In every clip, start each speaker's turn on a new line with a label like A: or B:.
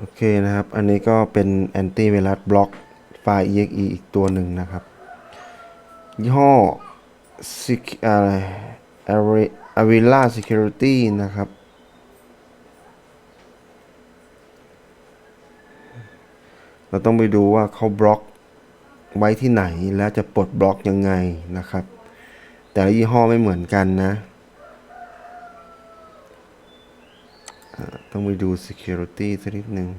A: โอเคนะครับ อันนี้ก็เป็นแอนตี้ไวรัสบล็อกไฟล์ exe อีกตัวหนึ่งนะครับ ยี่ห้อ Sec- อะไร Avi- Avila Security นะครับ เราต้องไปดูว่าเขาบล็อกไว้ที่ไหนแล้วจะปลดบล็อกยังไงนะครับ แต่ละยี่ห้อไม่เหมือนกันนะอ่า ต้องไปดู security สักนิดหนึ่ง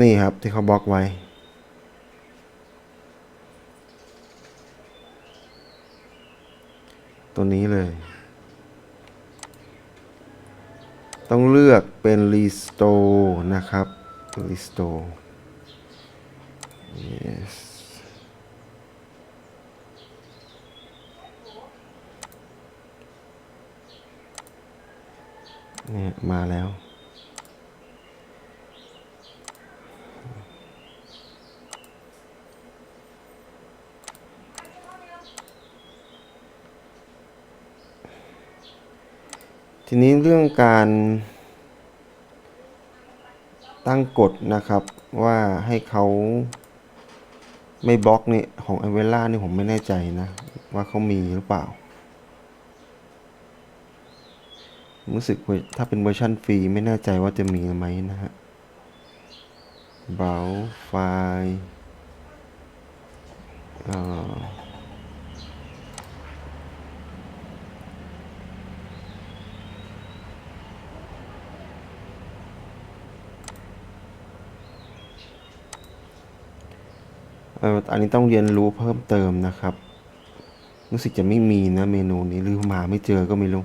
A: นี่ครับ ที่เขาบล็อกไว้ ตัวนี้เลย ต้องเลือกเป็น restore นะครับ restore yes เนี่ยมาแล้ว ทีนี้เรื่องการตั้งกฎนะครับว่าให้เขา ไม่บล็อกนี่ของไอเวล่านี่ผมไม่แน่ใจนะ ว่าเขามีหรือเปล่า รู้สึกว่าถ้าเป็นเวอร์ชันฟรีไม่แน่ใจว่าจะมีไหมนะฮะเบราว์ไฟล์ อันนี้ต้องเรียนรู้เพิ่มเติมนะครับ รู้สึกจะไม่มีนะเมนูนี้หรือหาไม่เจอก็ไม่รู้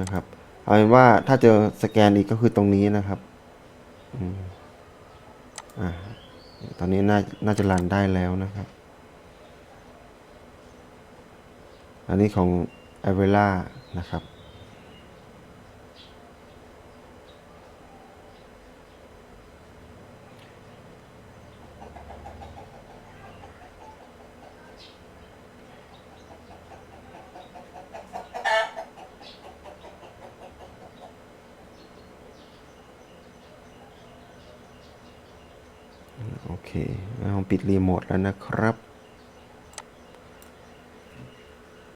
A: นะครับ เอาเป็นว่าถ้าเจอสแกนอีกก็คือตรงนี้นะครับอ่าตอนนี้น่าน่าจะรันได้แล้วนะครับ อันนี้ของ a v e l a นะครับ โอ เคเราปิดรีโมทแล้วนะครับ